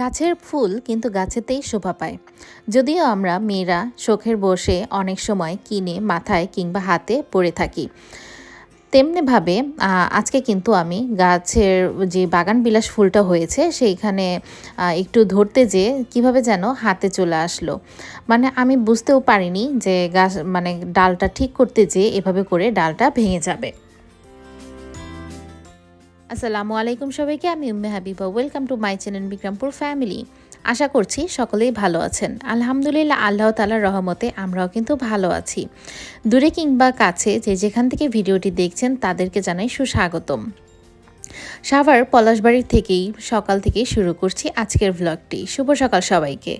গাছের ফুল কিন্তু গাছেতেই শোভা পায়। যদিও আমরা মেয়েরা শখের বসে অনেক সময় কিনে মাথায় কিংবা হাতে পরে থাকি। তেমনিভাবে আজকে কিন্তু আমি গাছের যে বাগান বিলাস ফুলটা হয়েছে, সেইখানে একটু ধরতে যে কীভাবে যেন হাতে চলে আসলো। মানে আমি বুঝতেও পারিনি যে গাছ মানে ডালটা ঠিক করতে যে এভাবে করে ডালটা ভেঙে যাবে। আসসালামু আলাইকুম সবাইকে, আমি Umme Habiba. Welcome to my channel Bikrampur family আশা করছি সকলেই ভালো আছেন। আলহামদুলিল্লাহ, আল্লাহ তালার রহমতে আমরাও কিন্তু ভালো আছি। দূরে কিংবা কাছে যে যেখান থেকে ভিডিওটি দেখছেন, তাদেরকে জানাই সুস্বাগতম। সাভার পলাশবাড়ির থেকেই সকাল থেকেই শুরু করছি আজকের ভ্লগটি শুভ সকাল সবাইকে।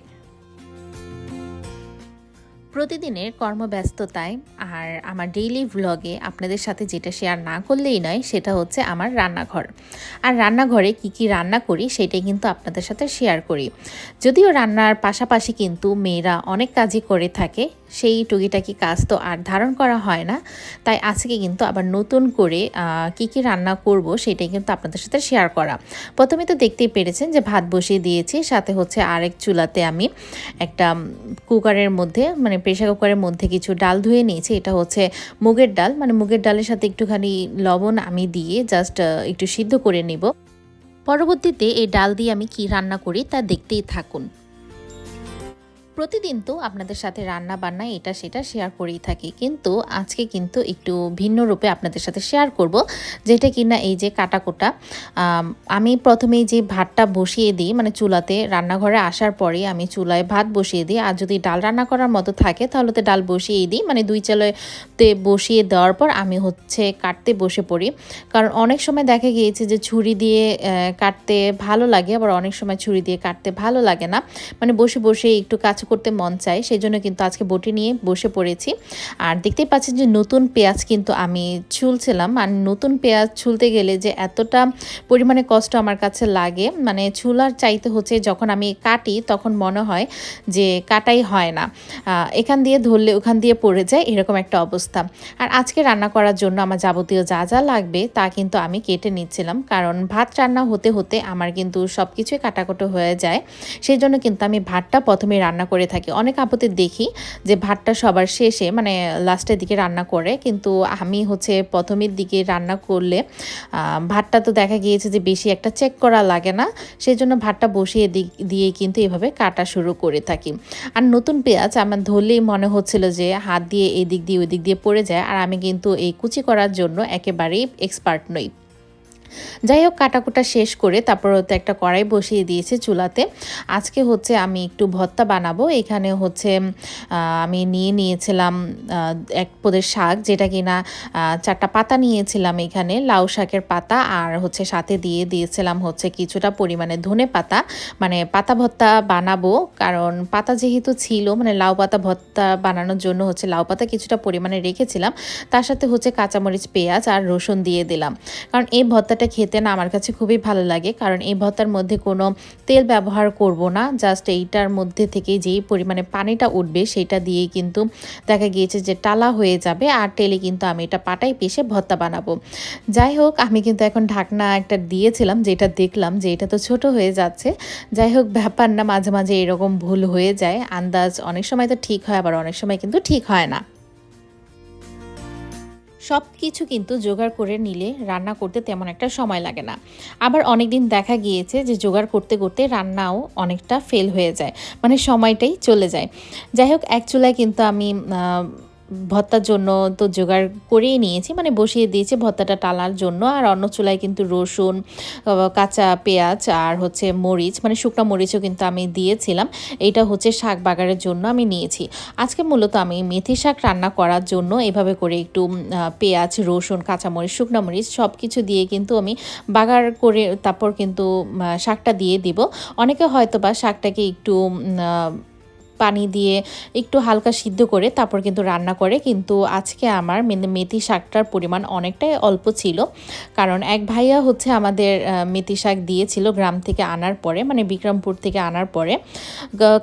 প্রতিদিনের কর্মব্যস্ততায় আর আমার ডেইলি ভ্লগে আপনাদের সাথে যেটা শেয়ার না করলেই নয়, সেটা হচ্ছে আমার রান্নাঘর। আর রান্নাঘরে কি কি রান্না করি, সেটাই কিন্তু আপনাদের সাথে শেয়ার করি। যদিও রান্নার পাশাপাশি কিন্তু মেয়েরা অনেক কাজই করে থাকে, সেই টুকিটাকি কাজ তো আর ধারণ করা হয় না। তাই আজকে কিন্তু আবার নতুন করে কি কি রান্না করব, সেটাই কিন্তু আপনাদের সাথে শেয়ার করা। প্রথমে তো দেখতেই পেরেছেন যে ভাত বসিয়ে দিয়েছি, সাথে হচ্ছে আরেক চুলাতে আমি একটা কুকারের মধ্যে মানে প্রেশার কুকারের মধ্যে কিছু ডাল ধুয়ে নিয়েছি। এটা হচ্ছে মুগের ডাল। মানে মুগের ডালের সাথে একটুখানি লবণ আমি দিয়ে জাস্ট একটু সিদ্ধ করে নেব। পরবর্তীতে এই ডাল দিয়ে আমি কি রান্না করি তা দেখতেই থাকুন। প্রতিদিন তো আপনাদের সাথে রান্না বান্না এটা সেটা শেয়ার করেই থাকি। কিন্তু আজকে কিন্তু একটু ভিন্ন রূপে আপনাদের সাথে শেয়ার করব যেটা কিনা এই যে কাটাকোটা আম, প্রথমেই যে ভাতটা বসিয়ে দিই মানে চুলাতে রান্নাঘরে আসার পরে আমি চুলায় ভাত বসিয়ে দিই আর যদি ডাল রান্না করার মতো থাকে তাহলে তো ডাল বসিয়েই দিই মানে দুই চালতে বসিয়ে দেওয়ার পর আমি হচ্ছে কাটতে বসে পড়ি। কারণ অনেক সময় দেখা গিয়েছে যে ছুরি দিয়ে কাটতে ভালো লাগে আবার অনেক সময় ছুরি দিয়ে কাটতে ভালো লাগে না। মানে বসে বসে একটু কাজ করতে মন চায় সেই জন্য কিন্তু আজকে বটি নিয়ে বসে পড়েছি। আর দেখতেই পাচ্ছেন যে নতুন পেঁয়াজ কিন্তু আমি ছুলছিলাম। আর নতুন পেঁয়াজ ছুলতে গেলে যে এতটা পরিমাণে কষ্ট আমার কাছে লাগে মানে ছুলার চাইতে হচ্ছে যখন আমি কাটি তখন মনে হয় যে কাটাই হয় না। এখান দিয়ে ধরলে ওখান দিয়ে পড়ে যায়, এরকম একটা অবস্থা। আর আজকে রান্না করার জন্য আমার যাবতীয় যা যা লাগবে তা কিন্তু আমি কেটে নিচ্ছিলাম। কারণ ভাত রান্না হতে হতে আমার কিন্তু সব কিছুই কাটাকুটো হয়ে যায়। সেই জন্য কিন্তু আমি ভাতটা প্রথমে রান্না করে থাকি। অনেক আপত্তি দেখি যে ভাতটা সবার শেষে মানে লাস্টের দিকে রান্না করে, কিন্তু আমি হচ্ছে প্রথমের দিকে রান্না করলে ভাতটা তো দেখা গিয়েছে যে বেশি একটা চেক করা লাগে না সেই জন্য ভাতটা বসিয়ে দিয়ে কিন্তু এভাবে কাটা শুরু করে থাকি। আর নতুন পেঁয়াজ আমার ধরলেই মনে হচ্ছিল যে হাত দিয়ে এই দিক দিয়ে ওই দিক দিয়ে পড়ে যায়, আর আমি কিন্তু এই কুচি করার জন্য একেবারেই এক্সপার্ট নই। যাই হোক কাটাকুটা শেষ করে তারপর হচ্ছে একটা কড়াই বসিয়ে দিয়েছে চুলাতে। আজকে হচ্ছে আমি একটু ভর্তা বানাবো। এখানে হচ্ছে আমি নিয়ে নিয়েছিলাম এক পদের শাক যেটা কিনা চারটা পাতা নিয়েছিলাম এখানে, লাউ শাকের পাতা আর হচ্ছে সাথে দিয়ে দিয়েছিলাম হচ্ছে কিছুটা পরিমাণে ধনে পাতা। মানে পাতা ভর্তা বানাবো, কারণ পাতা যেহেতু ছিল মানে লাউ পাতা ভর্তা বানানোর জন্য হচ্ছে লাউ পাতা কিছুটা পরিমাণে রেখেছিলাম। তার সাথে হচ্ছে কাঁচামরিচ, পেঁয়াজ আর রসুন দিয়ে দিলাম। কারণ এই ভর্তাটা খেতে না আমার কাছে খুবই ভালো লাগে, কারণ এই ভর্তার মধ্যে কোনো তেল ব্যবহার করব না। জাস্ট এইটার মধ্যে থেকে যেই পরিমাণে পানিটা উঠবে সেটা দিয়েই কিন্তু দেখা গিয়েছে যে টালা হয়ে যাবে আর তেলে কিন্তু আমি এটা পাটাই পিষে ভর্তা বানাবো। যাই হোক, আমি কিন্তু এখন ঢাকনা একটা দিয়েছিলাম যেটা দেখলাম যে এটা তো ছোট হয়ে যাচ্ছে। যাই হোক, ব্যাপার না, মাঝে মাঝে এরকম ভুল হয়ে যায়। আন্দাজ অনেক সময় তো ঠিক হয়, আবার অনেক সময় কিন্তু ঠিক হয় না। সব কিছু কিন্তু জোগাড় করে নিলে রান্না করতে তেমন একটা সময় লাগে না। আবার অনেক দিন দেখা গিয়েছে যে জোগাড় করতে করতে রান্নাও অনেকটা ফেল হয়ে যায় মানে সময়টাই চলে যায়। যাই হোক, এক চুলায় কিন্তু আমি ভর্তার জন্য তো জোগাড় করেই নিয়েছি মানে বসিয়ে দিয়েছি ভর্তাটা টালার জন্য। আর অন্য চুলায় কিন্তু রসুন কাঁচা পেঁয়াজ আর হচ্ছে মরিচ মানে শুকনো মরিচও কিন্তু আমি দিয়েছিলাম। এইটা হচ্ছে শাক বাগারের জন্য আমি নিয়েছি। আজকে মূলত আমি মেথি শাক রান্না করার জন্য এভাবে করে একটু পেঁয়াজ, রসুন কাঁচামরিচ শুকনো মরিচ সব কিছু দিয়ে কিন্তু আমি বাগার করে তারপর কিন্তু শাকটা দিয়ে দিব। অনেকে হয়তো বা শাকটাকে একটু পানি দিয়ে একটু হালকা সিদ্ধ করে তারপর কিন্তু রান্না করে। কিন্তু আজকে আমার মেথি শাকটার পরিমাণ অনেকটাই অল্প ছিল। কারণ এক ভাইয়া হচ্ছে আমাদের মেথি শাক দিয়েছিল গ্রাম থেকে আনার পরে মানে বিক্রমপুর থেকে আনার পরে।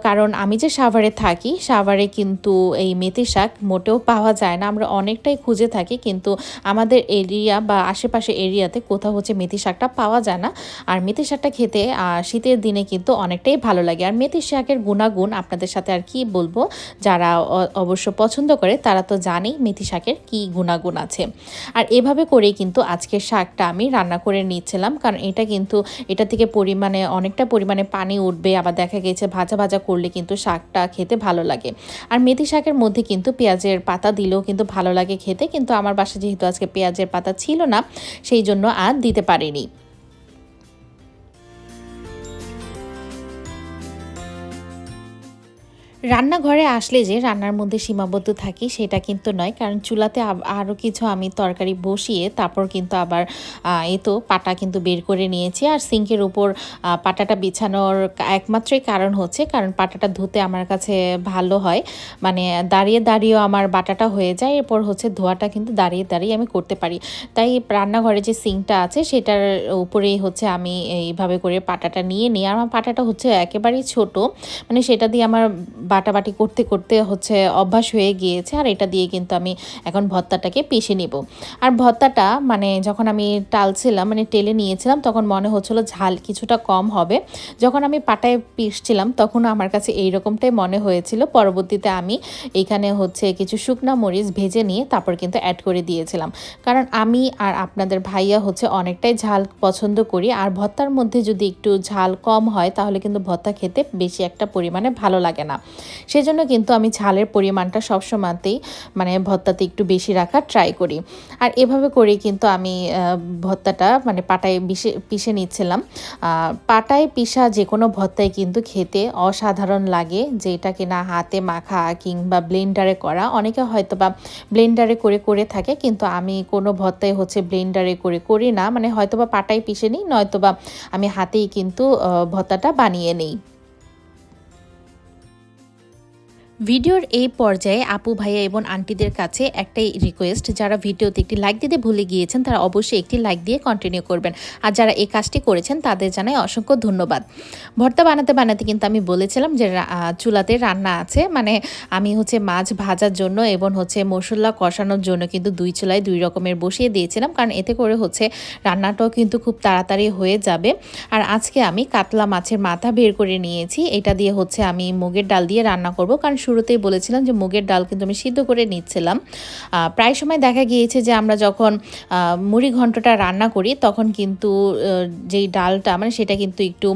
কারণ আমি যে সাভারে থাকি, সাভারে কিন্তু এই মেথি শাক মোটেও পাওয়া যায় না। আমরা অনেকটাই খুঁজে থাকি, কিন্তু আমাদের এরিয়া বা আশেপাশে এরিয়াতে কোথাও হচ্ছে মেথি শাকটা পাওয়া যায় না। আর মেথি শাকটা খেতে শীতের দিনে কিন্তু অনেকটাই ভালো লাগে। আর মেথি শাকের গুণাগুণ আপনাদের সাথে আর কি বলব, যারা অবশ্য পছন্দ করে, তারা তো জানেই মেথি শাকের কি গুণাগুণ আছে। আর এভাবে করেই কিন্তু আজকের শাকটা আমি রান্না করে নিচ্ছিলাম, কারণ এটা কিন্তু, এটা থেকে পরিমাণে, অনেকটা পরিমাণে পানি উঠবে, আবার দেখা গেছে ভাজা ভাজা করলে কিন্তু শাকটা খেতে ভালো লাগে। আর মেথি শাকের মধ্যে কিন্তু পেঁয়াজের পাতা দিলেও কিন্তু ভালো লাগে খেতে, কিন্তু আমার বাসায় যেহেতু আজকে পেঁয়াজের পাতা ছিল না, সেই জন্য আর দিতে পারিনি। রান্নাঘরে আসলে যে রান্নার মধ্যে সীমাবদ্ধ থাকি সেটা কিন্তু নয়, কারণ চুলাতে আরও কিছু আমি তরকারি বসিয়ে তারপর কিন্তু আবার এ তো পাটা কিন্তু বের করে নিয়েছি। আর সিঙ্কের উপর পাটাটা বিছানোর একমাত্রই কারণ হচ্ছে, কারণ পাটাটা ধুতে আমার কাছে ভালো হয়। মানে দাঁড়িয়ে দাঁড়িয়েও আমার বাটাটা হয়ে যায়, এরপর হচ্ছে ধোয়াটা কিন্তু দাঁড়িয়ে দাঁড়িয়ে আমি করতে পারি। তাই রান্নাঘরে যে সিঙ্কটা আছে সেটার উপরেই হচ্ছে আমি এইভাবে করে পাটাটা নিয়ে নিই। আর আমার পাটাটা হচ্ছে একেবারেই ছোট মানে সেটা দিয়ে আমার বাটাবাটি করতে করতে হচ্ছে অভ্যাস হয়ে গিয়েছে, আর এটা দিয়ে কিন্তু আমি এখন ভর্তাটাকে পিষে নিব। আর ভর্তাটা মানে যখন আমি টালছিলাম মানে টেলে নিয়েছিলাম, তখন মনে হচ্ছিল ঝাল কিছুটা কম হবে। যখন আমি পাটায় পিষছিলাম, তখন আমার কাছে এই রকমটাই মনে হয়েছিল। পরবর্তীতে আমি এখানে হচ্ছে কিছু শুকনা মরিচ ভেজে নিয়ে তারপর কিন্তু অ্যাড করে দিয়েছিলাম। কারণ আমি আর আপনাদের ভাইয়া হচ্ছে অনেকটাই ঝাল পছন্দ করি। আর ভর্তার মধ্যে যদি একটু ঝাল কম হয়, তাহলে কিন্তু ভর্তা খেতে বেশি একটা পরিমাণে ভালো লাগে না। সেজন্য কিন্তু আমি ঝালের পরিমাণটা সবসময়তেই মানে ভত্তাতে একটু বেশি রাখার ট্রাই করি। আর এভাবে করে কিন্তু আমি ভত্তাটা মানে পাটায় পিষে পিষে নিচ্ছিলাম। পাটায় পিষা যে কোনো ভর্তায় কিন্তু খেতে অসাধারণ লাগে, যেটা কিনা হাতে মাখা কিংবা ব্লেন্ডারে করা। অনেকে হয়তো বা ব্লেন্ডারে করে করে থাকে, কিন্তু আমি কোনো ভর্তায় হচ্ছে ব্লেন্ডারে করে, করি না। মানে হয়তো বা পাটায় পিষে নিই নয়তো বা আমি হাতেই কিন্তু ভত্তাটা বানিয়ে নিই। ভিডিওর এই পর্যায়ে আপু ভাইয়া এবং আন্টিদের কাছে একটাই রিকোয়েস্ট যারা ভিডিওতে একটি লাইক দিতে ভুলে গিয়েছেন, তারা অবশ্যই একটি লাইক দিয়ে কন্টিনিউ করবেন। আর যারা এই কাজটি করেছেন, তাদের জানাই অসংখ্য ধন্যবাদ। ভর্তা বানাতে বানাতে কিন্তু আমি বলেছিলাম যে চুলাতে রান্না আছে। মানে আমি হচ্ছে মাছ ভাজার জন্য এবং হচ্ছে মশলা কষানোর জন্য কিন্তু দুই চুলায় দুই রকমের বসিয়ে দিয়েছিলাম। কারণ এতে করে হচ্ছে রান্নাটাও কিন্তু খুব তাড়াতাড়ি হয়ে যাবে। আর আজকে আমি কাতলা মাছের মাথা বের করে নিয়েছি। এটা দিয়ে হচ্ছে আমি মুগের ডাল দিয়ে রান্না করব। কারণ শুরুতেই বলেছিলাম যে মুগের ডাল কিন্তু আমি সিদ্ধ করে নিচ্ছিলাম। প্রায় সময় দেখা গিয়েছে যে আমরা যখন মুড়ি ঘন্টটা রান্না করি তখন কিন্তু যেই ডালটা মানে সেটা কিন্তু একটু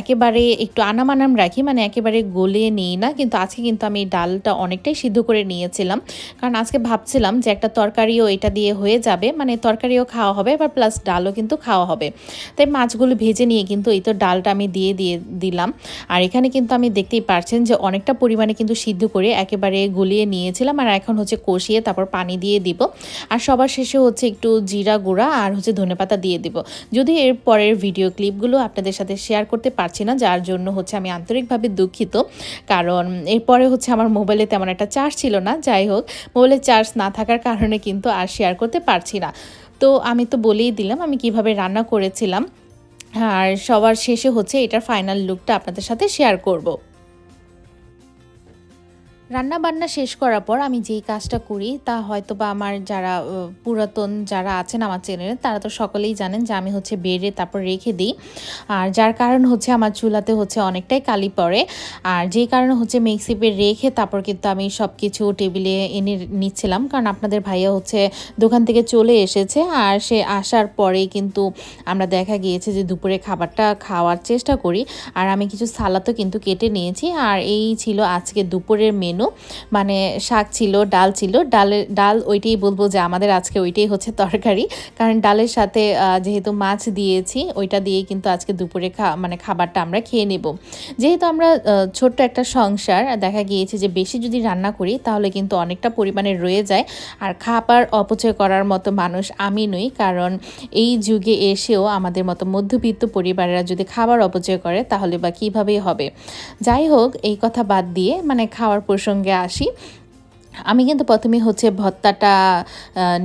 একেবারে একটু আনামানাম রাখি মানে একেবারে গলিয়ে নিই না। কিন্তু আজকে কিন্তু আমি ডালটা অনেকটাই সিদ্ধ করে নিয়েছিলাম। কারণ আজকে ভাবছিলাম যে একটা তরকারিও এটা দিয়ে হয়ে যাবে মানে তরকারিও খাওয়া হবে, এবার প্লাস ডালও কিন্তু খাওয়া হবে। তাই মাছগুলো ভেজে নিয়ে কিন্তু এই তো ডালটা আমি দিয়ে দিয়ে দিলাম। আর এখানে কিন্তু আমি দেখতেই পারছেন যে অনেকটা পরিমাণে কিন্তু সিদ্ধ করে একেবারে গলিয়ে নিয়েছিলাম আর এখন হচ্ছে কষিয়ে তারপর পানি দিয়ে দিব। আর সবার শেষে হচ্ছে একটু জিরা গুঁড়া আর হচ্ছে ধনেপাতা দিয়ে দিব। যদি এর পরের ভিডিও ক্লিপগুলো আপনাদের সাথে শেয়ার করতে পারছি না, যার জন্য হচ্ছে আমি আন্তরিকভাবে দুঃখিত। কারণ এরপরে হচ্ছে আমার মোবাইলে তেমন একটা চার্জ ছিল না। যাই হোক মোবাইলে চার্জ না থাকার কারণে কিন্তু আর শেয়ার করতে পারছি না। তো আমি তো বলেই দিলাম আমি কীভাবে রান্না করেছিলাম। আর সবার শেষে হচ্ছে এটার ফাইনাল লুকটা আপনাদের সাথে শেয়ার করব। রান্না বান্না শেষ করার পর আমি যেই কাজটা করি, তা হয়তো বা আমার যারা পুরাতন যারা আছেন আমার চ্যানেলে তারা তো সকলেই জানেন যে আমি হচ্ছে বেড়ে তারপর রেখে দিই। আর যার কারণ হচ্ছে আমার চুলাতে হচ্ছে অনেকটাই কালি পড়ে। আর যেই কারণে হচ্ছে মিক্সিপে রেখে তারপর কিন্তু আমি সব কিছু টেবিলে এনে নিচ্ছিলাম। কারণ আপনাদের ভাইয়া হচ্ছে দোকান থেকে চলে এসেছে। আর সে আসার পরেই কিন্তু আমরা দেখা গিয়েছে যে দুপুরে খাবারটা খাওয়ার চেষ্টা করি। আর আমি কিছু সালাদও কিন্তু কেটে নিয়েছি। আর এই ছিল আজকে দুপুরের মেনু মেনু মানে শাক ছিল, ডাল ছিল। ডালের, ডাল ওইটাই বলব যে আমাদের আজকে ওইটাই হচ্ছে তরকারি। কারণ ডালের সাথে যেহেতু মাছ দিয়েছি, ওইটা দিয়েই কিন্তু আজকে দুপুরে খা মানে খাবারটা আমরা খেয়ে নেব। যেহেতু আমরা ছোট্ট একটা সংসার, দেখা গিয়েছে যে বেশি যদি রান্না করি, তাহলে কিন্তু অনেকটা পরিমাণে রয়ে যায়। আর খাবার অপচয় করার মতো মানুষ আমি নই, কারণ এই যুগে এসেও আমাদের মতো মধ্যবিত্ত পরিবারেরা যদি খাবার অপচয় করে, তাহলে বা কীভাবেই হবে? যাই হোক, এই কথা বাদ দিয়ে মানে খাওয়ার প্রসঙ্গে আসি। আমি কিন্তু প্রথমে হচ্ছে ভত্তাটা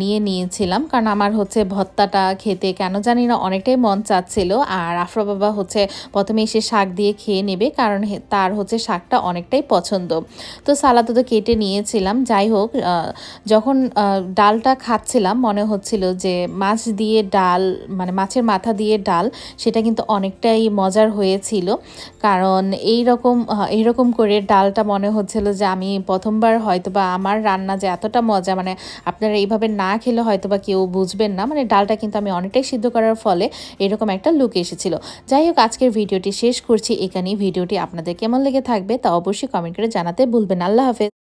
নিয়ে নিয়েছিলাম। কারণ আমার হচ্ছে ভত্তাটা খেতে কেন জানি না অনেকটাই মন চাচ্ছিল। আর আফরা বাবা হচ্ছে প্রথমে এসে শাক দিয়ে খেয়ে নেবে। কারণ তার হচ্ছে শাকটা অনেকটাই পছন্দ। তো সালাদও তো কেটে নিয়েছিলাম। যাই হোক যখন ডালটা খাচ্ছিলাম, মনে হচ্ছিল যে মাছ দিয়ে ডাল মানে মাছের মাথা দিয়ে ডাল, সেটা কিন্তু অনেকটাই মজার হয়েছিল। কারণ এই রকম এইরকম করে ডালটা মনে হচ্ছিল যে আমি প্রথমবার হয়তো বা আমার রান্না যে এতটা মজা মানে আপনারা এইভাবে না খেলে হয়তো বা কেউ বুঝবেন না। মানে ডালটা কিন্তু আমি অনেকটাই সিদ্ধ করার ফলে এরকম একটা লুক এসেছিল। যাই হোক, আজকের ভিডিওটি শেষ করছি। এখানেই ভিডিওটি আপনাদের কেমন লেগে থাকবে তা অবশ্যই কমেন্ট করে জানাতে ভুলবেন আল্লাহ হাফেজ।